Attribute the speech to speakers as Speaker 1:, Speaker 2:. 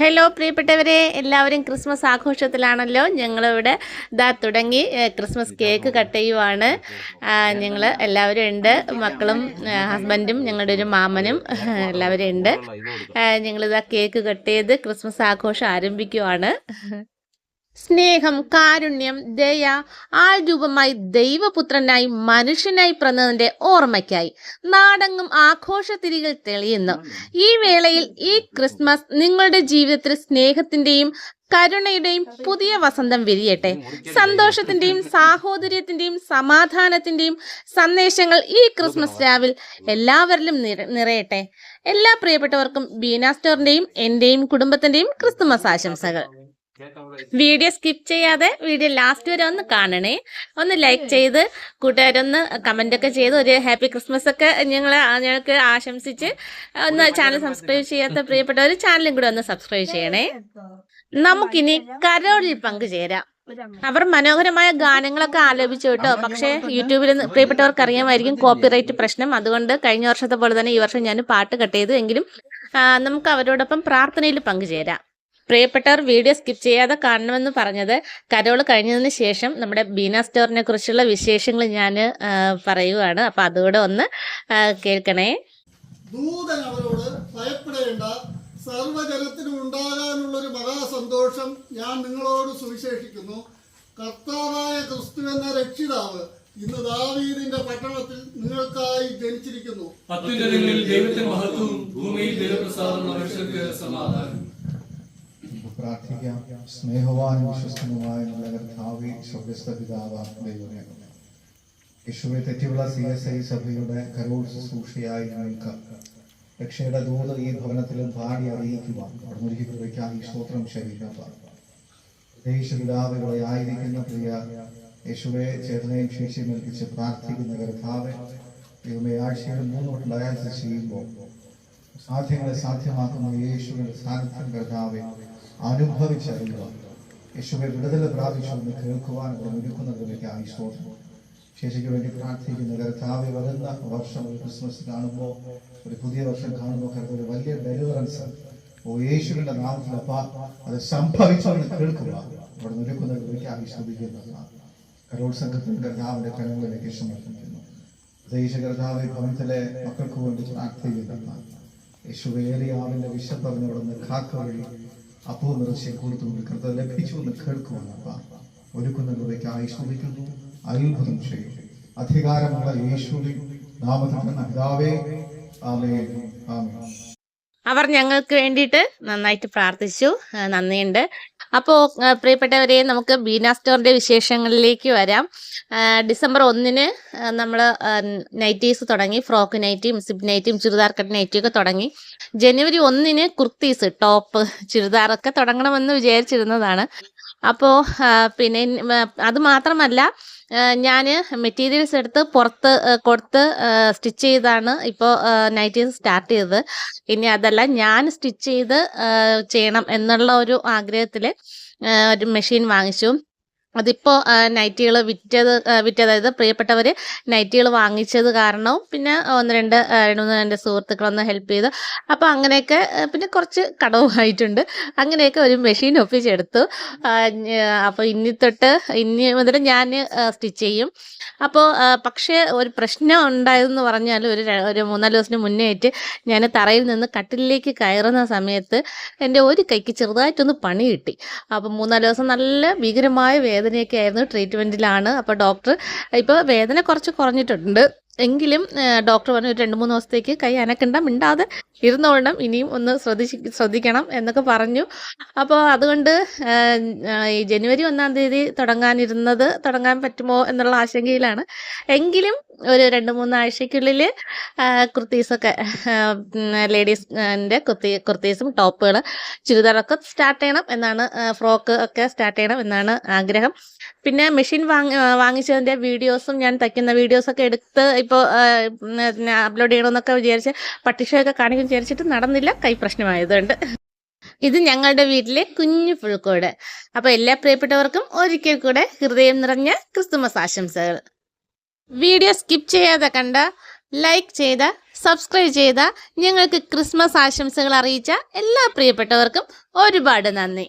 Speaker 1: Hello പ്രിയപ്പെട്ടവരെ എല്ലാവരും Christmas ആഘോഷത്തിലാണല്ലോ. ഞങ്ങളിവിടെ ഇതാ തുടങ്ങി ക്രിസ്മസ് കേക്ക് കട്ട് ചെയ്യുവാണ്. ഞങ്ങൾ എല്ലാവരും ഉണ്ട്. മക്കളും ഹസ്ബൻഡും ഞങ്ങളുടെ ഒരു മാമനും എല്ലാവരും ഉണ്ട്. ഞങ്ങളിതാ കേക്ക് കട്ട് ചെയ്ത് ക്രിസ്മസ് ആഘോഷം ആരംഭിക്കുവാണ്. സ്നേഹം കാരുണ്യം ദയ ആൾ രൂപമായി ദൈവപുത്രനായി മനുഷ്യനായി പിറന്നതിന്റെ ഓർമ്മയ്ക്കായി. നാടങ്ങും ആഘോഷത്തിരികൾ തെളിയുന്നു. ഈ വേളയിൽ ഈ ക്രിസ്മസ് നിങ്ങളുടെ ജീവിതത്തിൽ സ്നേഹത്തിന്റെയും കരുണയുടെയും പുതിയ വസന്തം വിരിയട്ടെ. സന്തോഷത്തിന്റെയും സാഹോദര്യത്തിന്റെയും സമാധാനത്തിന്റെയും സന്ദേശങ്ങൾ ഈ ക്രിസ്മസ് രാവിൽ എല്ലാവരിലും നിറയട്ടെ. എല്ലാ പ്രിയപ്പെട്ടവർക്കും ബീന സ്റ്റോറിന്റെയും എന്റെയും കുടുംബത്തിന്റെയും ക്രിസ്തുമസ് ആശംസകൾ. വീഡിയോ സ്കിപ്പ് ചെയ്യാതെ വീഡിയോ ലാസ്റ്റ് വരെ ഒന്ന് കാണണേ. ഒന്ന് ലൈക്ക് ചെയ്ത് കൂട്ടുകാരൊന്ന് കമന്റ് ഒക്കെ ചെയ്ത് ഒരു ഹാപ്പി ക്രിസ്മസ് ഒക്കെ ഞങ്ങൾ ഞങ്ങൾക്ക് ആശംസിച്ച് ഒന്ന് ചാനൽ സബ്സ്ക്രൈബ് ചെയ്യാത്ത പ്രിയപ്പെട്ടവർ ചാനലും കൂടെ ഒന്ന് സബ്സ്ക്രൈബ് ചെയ്യണേ. നമുക്കിനി കരോളിൽ പങ്കുചേരാം അവർ മനോഹരമായ ഗാനങ്ങളൊക്കെ ആലോപിച്ചു കേട്ടോ. പക്ഷേ യൂട്യൂബിൽ പ്രിയപ്പെട്ടവർക്ക് അറിയാമായിരിക്കും കോപ്പിറൈറ്റ് പ്രശ്നം. അതുകൊണ്ട് കഴിഞ്ഞ വർഷത്തെ പോലെ തന്നെ ഈ വർഷം ഞാൻ പാട്ട് കട്ട് ചെയ്തു. എങ്കിലും നമുക്ക് അവരോടൊപ്പം പ്രാർത്ഥനയിൽ പങ്കുചേരാം പ്രിയപ്പെട്ടവർ വീഡിയോ സ്കിപ്പ് ചെയ്യാതെ കാണണമെന്ന് പറഞ്ഞത് കരോൾ കഴിഞ്ഞതിന് ശേഷം നമ്മുടെ ബീന സ്റ്റോറിനെ കുറിച്ചുള്ള വിശേഷങ്ങൾ ഞാൻ പറയുകയാണ് അപ്പൊ അതുകൂടെ ഒന്ന് കേൾക്കണേ.
Speaker 2: ദൂതൻ അവരോട് ഭയപ്പെടേണ്ട. സർവജനത്തിനും ഉണ്ടാകാനുള്ള ഒരു മഹാസന്തോഷം ഞാൻ നിങ്ങളോട് സുവിശേഷിക്കുന്നു. കർത്താവായ ക്രിസ്തു എന്ന രക്ഷിതാവ് ഇന്ന് ദാവീദിന്റെ പട്ടണത്തിൽ നിങ്ങൾക്കായി ജനിച്ചിരിക്കുന്നു.
Speaker 3: ദൈവത്തിന് മഹത്വവും ഭൂമിയിൽ ദൈവപ്രസാദം മനുഷ്യർക്ക് സമാധാനം.
Speaker 4: പ്രാർത്ഥിക്കാം. സ്നേഹവാനും വിശ്വസ്തനുമായ നല്ല കർത്താവി സ്വർഗസ്ഥ പിതാവ ദൈവമേ. യേശുവെ തെറ്റിയുള്ള സി എസ് ഐ സഭയുടെ കരോൾ ശുശ്രൂഷയായി ഞങ്ങൾക്ക് രക്ഷയുടെ ദൂത് ഈ ഭവനത്തിലും പാടി അറിയിക്കുവാൻ അവിടെ ഒരുക്കിക്കുറിക്കാൻ ഈ സ്തോത്രം ശരീരം ദേശപിതാവുകളെ ആയിരിക്കുന്ന പ്രിയ യേശുവെ ചേതനയും ശേഷിയും ഏൽപ്പിച്ച് പ്രാർത്ഥിക്കുന്ന കർത്താവെ ദൈവമേ ആഴ്ചയിൽ മൂന്നോട്ട് ഡയാലിസിസ് ചെയ്യുമ്പോൾ സാധ്യങ്ങളെ സാധ്യമാക്കുന്ന യേശുവിന്റെ സാന്നിധ്യം കർത്താവെ അനുഭവിച്ചറിയുക. യേശുവെ വിടുതൽ പ്രാപിച്ചുവെന്ന് കേൾക്കുവാൻ ഇവിടെ ഒരുക്കുന്നതിലേക്ക് ആയിസ്തോത്രം ശേഷിക്ക് വേണ്ടി പ്രാർത്ഥിക്കുന്ന. കർത്താവെ വരുന്ന വർഷം ഒരു ക്രിസ്മസ് കാണുമ്പോൾ ഒരു പുതിയ വർഷം കാണുമ്പോൾ കരുത ഒരു വലിയ ഡെലിവറൻസ് ഓ യേശുവിന്റെ നാമത്തിൽ അപ്പ അത് സംഭവിച്ചുവെന്ന് കേൾക്കുക. അവിടെ ഒരുക്കുന്നതിലേക്ക് ആവിഷ്കരിക്കുന്ന കരോൾ സംഘത്തിന് കർത്താവിന്റെ കരങ്ങളിലേക്ക് സമർപ്പിക്കുന്നു ദേശ കർത്താവ് ഭവനത്തിലെ മക്കൾക്ക് വേണ്ടി പ്രാർത്ഥിക്കുന്ന യേശുവേലിയാവിന്റെ വിശപ്പറിഞ്ഞവിടുന്ന് കാക്ക വഴി അപ്പോ നിറച്ച് കൊടുത്തുകൊണ്ട് കൃത ലഭിച്ചു എന്ന് കേൾക്കുവാനപ്പ ഒരുക്കുന്ന കൃതയ്ക്ക് ആയുഷ്മതിക്കുന്നു അത്ഭുതം ചെയ്യും. അധികാരമുള്ള യേശുവിൻ നാമത്തിൽ പിതാവേ ആമേ ആമേ
Speaker 1: അവർ ഞങ്ങൾക്ക് വേണ്ടിയിട്ട് നന്നായിട്ട് പ്രാർത്ഥിച്ചു. നന്ദിയുണ്ട്. അപ്പോൾ പ്രിയപ്പെട്ടവരെ നമുക്ക് ബീന സ്റ്റോറിന്റെ വിശേഷങ്ങളിലേക്ക് വരാം. ഡിസംബർ ഒന്നിന് നമ്മൾ നൈറ്റീസ് തുടങ്ങി. ഫ്രോക്ക് നൈറ്റിയും സിബ് നൈറ്റിയും ചുരിദാർ കട്ട് നൈറ്റിയും ഒക്കെ തുടങ്ങി. ജനുവരി ഒന്നിന് കുർത്തീസ് ടോപ്പ് ചുരിദാറൊക്കെ തുടങ്ങണമെന്ന് വിചാരിച്ചിരുന്നതാണ്. അപ്പോൾ പിന്നെ അത് മാത്രമല്ല ഞാൻ മെറ്റീരിയൽസ് എടുത്ത് പുറത്ത് കൊടുത്ത് സ്റ്റിച്ച് ചെയ്താണ് ഇപ്പോൾ നൈറ്റീസ് സ്റ്റാർട്ട് ചെയ്തത്. ഇനി അതല്ല ഞാൻ സ്റ്റിച്ച് ചെയ്ത് ചെയ്യണം എന്നുള്ള ഒരു ആഗ്രഹത്തിൽ ഒരു മെഷീൻ വാങ്ങിച്ചു. അതിപ്പോൾ നൈറ്റികൾ വിറ്റത് വിറ്റ അതായത് പ്രിയപ്പെട്ടവർ നൈറ്റികൾ വാങ്ങിച്ചത് കാരണവും പിന്നെ ഒന്ന് രണ്ട് രണ്ട് മൂന്ന് എന്റെ സുഹൃത്തുക്കളൊന്ന് ഹെൽപ്പ് ചെയ്തു. അപ്പോൾ അങ്ങനെയൊക്കെ പിന്നെ കുറച്ച് കടവുമായിട്ടുണ്ട്. അങ്ങനെയൊക്കെ ഒരു മെഷീൻ ഒപ്പിച്ചെടുത്തു. അപ്പോൾ ഇനി തൊട്ട് ഇനി മുതൽ ഞാൻ സ്റ്റിച്ച് ചെയ്യും. അപ്പോൾ പക്ഷേ ഒരു പ്രശ്നം ഉണ്ടായതെന്ന് പറഞ്ഞാൽ ഒരു ഒരു മൂന്നാൽ ദിവസത്തിന് മുന്നേ ആയിട്ട് ഞാൻ തറയിൽ നിന്ന് കട്ടിലേക്ക് കയറുന്ന സമയത്ത് എന്റെ ഒരു കൈക്ക് ചെറുതായിട്ടൊന്ന് പണി കിട്ടി. അപ്പോൾ മൂന്നാൽ ദിവസം നല്ല ഭീകരമായ വേദനയൊക്കെ ആയിരുന്നു ട്രീറ്റ്മെന്റിലാണ് അപ്പോൾ ഡോക്ടർ ഇപ്പോൾ വേദന കുറച്ച് കുറഞ്ഞിട്ടുണ്ട്. എങ്കിലും ഡോക്ടർ പറഞ്ഞു ഒരു രണ്ട് മൂന്ന് ദിവസത്തേക്ക് കൈ അനക്കണ്ട മിണ്ടാതെ ഇരുന്നോളണം ഇനിയും ഒന്ന് ശ്രദ്ധിച്ച് ശ്രദ്ധിക്കണം എന്നൊക്കെ പറഞ്ഞു. അപ്പോൾ അതുകൊണ്ട് ഈ ജനുവരി ഒന്നാം തീയതി തുടങ്ങാനിരുന്നത് തുടങ്ങാൻ പറ്റുമോ എന്നുള്ള ആശങ്കയിലാണ്. എങ്കിലും ഒരു രണ്ട് മൂന്നാഴ്ചക്കുള്ളിൽ കുർത്തീസൊക്കെ ലേഡീസിന്റെ കുർത്തി കുർത്തീസും ടോപ്പുകൾ ചുരിദാറൊക്കെ സ്റ്റാർട്ട് ചെയ്യണം എന്നാണ് ഫ്രോക്ക് ഒക്കെ സ്റ്റാർട്ട് ചെയ്യണം എന്നാണ് ആഗ്രഹം. പിന്നെ മെഷീൻ വാങ്ങി വാങ്ങിച്ചതിന്റെ വീഡിയോസും ഞാൻ തയ്ക്കുന്ന വീഡിയോസൊക്കെ എടുത്ത് ഇപ്പോൾ അപ്ലോഡ് ചെയ്യണമെന്നൊക്കെ വിചാരിച്ച് പട്ടിഷയൊക്കെ കാണിക്കും വിചാരിച്ചിട്ട് നടന്നില്ല. കൈ പ്രശ്നമായതുകൊണ്ട്. ഇത് ഞങ്ങളുടെ വീട്ടിലെ കുഞ്ഞു പുൽക്കോട്. അപ്പോൾ എല്ലാ പ്രിയപ്പെട്ടവർക്കും ഒരിക്കൽ കൂടെ ഹൃദയം നിറഞ്ഞ ക്രിസ്തുമസ് ആശംസകൾ. വീഡിയോ സ്കിപ്പ് ചെയ്യാതെ കണ്ട ലൈക്ക് ചെയ്ത സബ്സ്ക്രൈബ് ചെയ്ത ഞങ്ങൾക്ക് ക്രിസ്മസ് ആശംസകൾ അറിയിച്ച എല്ലാ പ്രിയപ്പെട്ടവർക്കും ഒരുപാട് നന്ദി.